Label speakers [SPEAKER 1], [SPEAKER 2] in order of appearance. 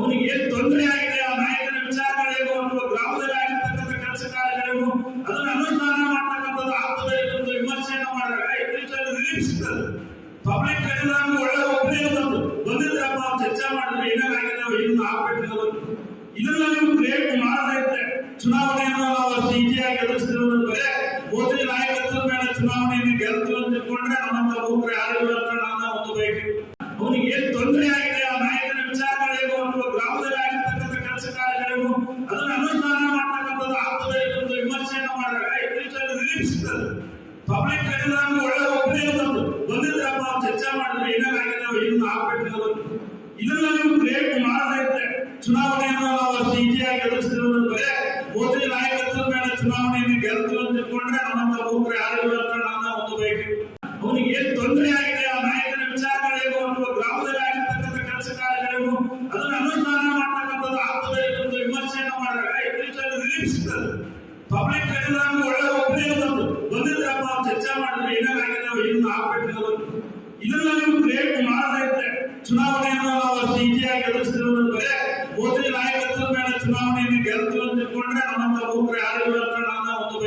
[SPEAKER 1] ಅವನಿಗೆ ಏನ್ ತೊಂದರೆ ಆಗಿದೆ, ಆ ನಾಯಕನ ವಿಚಾರಗಳೇನು ಅಥವಾ ಗ್ರಾಮದಲ್ಲಿ ಆಗಿರ್ತಕ್ಕಂಥ ಕೆಲಸ ಕಾರ್ಯಗಳೇನು ಅದನ್ನ ಅನುಷ್ಠಾನ ಮಾಡ್ತಕ್ಕಂಥದ್ದು ಆಗ್ತದೆ ಒಂದು ವಿಮರ್ಶೆಯನ್ನು ಮಾಡಿದಾಗ ಇದರಿಂದ ರಿಲೀಫ್ ಸಿಗ್ತದೆ ಪಬ್ಲಿಕ್ ನಮ್ಗೆ ಒಳ್ಳೆ ಒಬ್ಬನೇ ಬಂದು ಬಂದಿದ್ರಪ್ಪ ಅವ್ರು ಚರ್ಚೆ ಮಾಡಿದ್ರೆ ಏನೇನಾಗಿದೆ ಏನು ಆಗ್ಬೇಕು ಇದನ್ನ ನೀವು ಕ್ರಿಯೇಟ್ ಮಾಡದೇ ಇದ್ರೆ ಚುನಾವಣೆಯನ್ನು ನಾವು ಅಷ್ಟು ಈಸಿಯಾಗಿ ಎದುರಿಸ್ತಿರೋದು ಬರೇ ಮೋದಿ ನಾಯಕತ್ವದ ಮೇಲೆ ಚುನಾವಣೆಯನ್ನು ಗೆಲ್ತು ಅಂತ ತಿಳ್ಕೊಂಡ್ರೆ ನಮ್ಮಂತ ಮೂಕರು ಯಾರಿಲ್ಲ ಪಬ್ಲಿಕ್ ನಮ್ಗೆ ಒಳ್ಳೆ ಒಪ್ಪಿಗೆ ಬಂತು. ಬಂದಿದ್ರಪ್ಪ ಚರ್ಚೆ ಮಾಡಿದ್ರೆ ಏನಾಗಿದೆ ಏನು ಆಗ್ಬೇಕು ಅನ್ನೋದು. ಇದನ್ನ ನೀವು ಕ್ರಿಯೇಟ್ ಮಾಡದೇ ಇದ್ರೆ ಚುನಾವಣೆಯನ್ನು ನಾವು ಅಷ್ಟು ಈಸಿಯಾಗಿ ಬರೇ ಮೋದಿ ನಾಯಕತ್ವದ ಮೇಲೆ ಚುನಾವಣೆಯನ್ನು ಗೆಲ್ತು ಅಂತ ತಿಳ್ಕೊಂಡ್ರೆ ನಮ್ಮಂತ ಮೂಕರು ಯಾರಿಲ್ಲ ಅಂತ ನನ್ನ ಒಂದು ಬಯಕೆ ಅವನಿಗೆ ಏನ್ ತೊಂದರೆ ಆಗಿದೆ, ಆ ನಾಯಕನ ವಿಚಾರಗಳೇನು ಅಥವಾ ಗ್ರಾಮದಲ್ಲಿ ಆಗಿರ್ತಕ್ಕಂಥ ಕೆಲಸ ಕಾರ್ಯಗಳೇನು ಅದನ್ನ ಅನುಷ್ಠಾನ ಮಾಡ್ತಕ್ಕಂಥದ್ದು ಆಗ್ತದೆ ಅಂತ ವಿಮರ್ಶೆಯನ್ನು ಮಾಡಿದಾಗ ಇದರಿಂದ ರಿಲೀಫ್ ಪಬ್ಲಿಕ್ ಪಬ್ಲಿಕ್ ನಮ್ಗೆ ಒಳ್ಳೆ ಒಬ್ಬನೇ ಮಾಡಿದ್ರೆ ಏನಾಗುತ್ತೆ ನಾವು ಏನು ಆಗ್ಬೇಕನ್ನೋದು ಇದನ್ನ ನೀವು ಗ್ರೇಟ್ ಮಾಡದೈತೆ ಚುನಾವಣೆಯನ್ನು ನಾವು ಈಜಿಯಾಗಿ ಎದುರಿಸ್ತಿರೋದು ಮೋದಿ ನಾಯಕತ್ವದ ಮೇಲೆ ಚುನಾವಣೆಯನ್ನು ಗೆಲ್ತೀವಿ ಅಂತ ತಿಳ್ಕೊಂಡ್ರೆ ನಮ್ಮಂತ ಯುವಕರು ಯಾರು ಅಂತ ನಾನು ಒಂದು